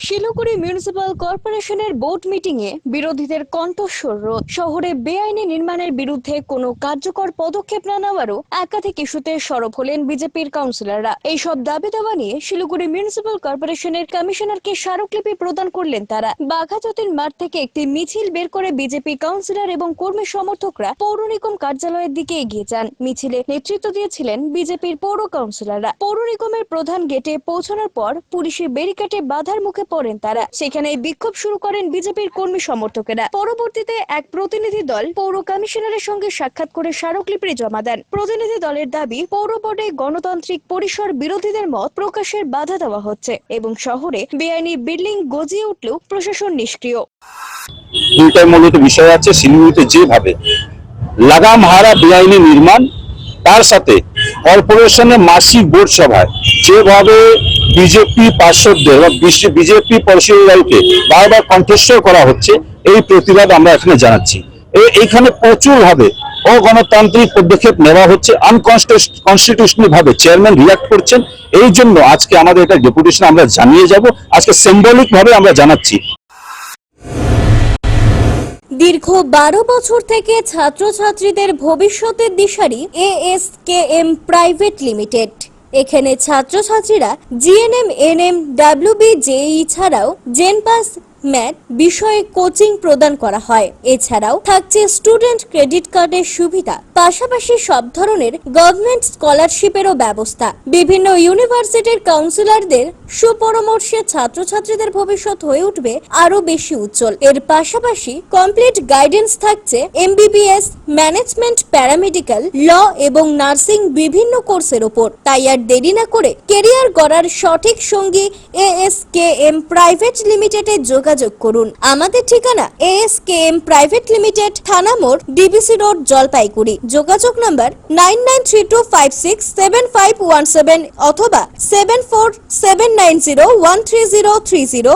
Siliguri municipal কর্পোরেশনের board meeting এ বিরোধীদের কণ্ঠস্বর রোধ শহরে বেআইনি নির্মাণের বিরুদ্ধে কোনো কার্যকর পদক্ষেপ না নেওয়ারও একাধিক ইস্যুতে সরব হলেন বিজেপির কাউন্সিলররা। এইসব দাবি দাওয়া নিয়ে শিলিগুড়ি মিউনিসিপাল কর্পোরেশনের কমিশনারকে স্মারকলিপি প্রদান করলেন তারা। বাঘাযতীন মাঠ থেকে একটি মিছিল বের করে বিজেপি কাউন্সিলর এবং কর্মী সমর্থকরা পৌর নিগম কার্যালয়ের দিকে এগিয়ে যান। মিছিলে নেতৃত্ব দিয়েছিলেন বিজেপির পৌর কাউন্সিলররা। পৌর নিগমের প্রধান গেটে পৌঁছানোর পর পুলিশের ব্যারিকেডে বাধার মুখে পড়েন তারা। সেখানে বিক্ষোভ শুরু করেন বিজেপির কর্মী সমর্থকেরা। পরবর্তীতে এক প্রতিনিধি দল পৌর কমিশনারের সঙ্গে সাক্ষাৎ করে স্মারকলিপি জমা দেন। প্রতিনিধি দলের দাবি, পৌর বোর্ডে গণতান্ত্রিক পরিসর বিরোধীদের মত প্রকাশের বাধা দেওয়া হচ্ছে এবং শহরে বেআইনি বিল্ডিং গজিয়ে উঠলেও প্রশাসন নিষ্ক্রিয়। দুইটাই মূলত বিষয় আছে, শিলিগুড়িতে যেভাবে লাগাম হারা বেআইনি নির্মাণ, তার সাথে কর্পোরেশনের মাসিক বোর্ড সভায় যেভাবে বিজেপি পার্শ্বদের বা বিজেপি পরিষদকে বারবার কণ্ঠস্বর করা হচ্ছে, এই প্রতিবাদ আমরা এখানে জানাচ্ছি। এ- এইখানে প্রচুর ভাবে অগণতান্ত্রিক পদক্ষেপ নেওয়া হচ্ছে আনকনস্টিটিউশনাল ভাবে চেয়ারম্যান রিয়াক্ট করছেন। এই জন্য আজকে আমাদের এটা ডেপুটেশন আমরা জানিয়ে যাব, আজকে সিম্বলিক ভাবে আমরা জানাচ্ছি। দীর্ঘ বারো বছর থেকে ছাত্রছাত্রীদের ভবিষ্যতের দিশারি এএসকেএম প্রাইভেট লিমিটেড এখানে ছাত্রছাত্রীরা জিএনএম, এনএম ডাব্লিউবি জেই ছাড়াও জেনপাস, ম্যাথ বিষয়ে কোচিং প্রদান করা হয়। এছাড়াও থাকছে স্টুডেন্ট ক্রেডিট কার্ডের সুবিধা। পাশাপাশি সব ধরনের গভর্নমেন্ট স্কলারশিপেরও ব্যবস্থা। বিভিন্ন ইউনিভার্সিটির কাউন্সিলরদের সুপরামর্শে ছাত্রছাত্রীদের ভবিষ্যৎ হয়ে উঠবে আরও বেশি উজ্জ্বল। এর পাশাপাশি কমপ্লিট গাইডেন্স থাকছে এমবিবিএস, ম্যানেজমেন্ট, প্যারামেডিক্যাল, ল এবং নার্সিং বিভিন্ন কোর্সের ওপর। তাই আর দেরি না করে কেরিয়ার গড়ার সঠিক সঙ্গী এএসকেএম প্রাইভেট লিমিটেডে যোগাযোগ করুন। আমাদের ঠিকানা এএসকেএম প্রাইভেট লিমিটেড, থানা মোড়, ডিবিসি রোড, জলপাইগুড়ি। যোগাযোগ number nine nine three two five six seven five one seven অথবা seven four seven nine zero one three zero three zero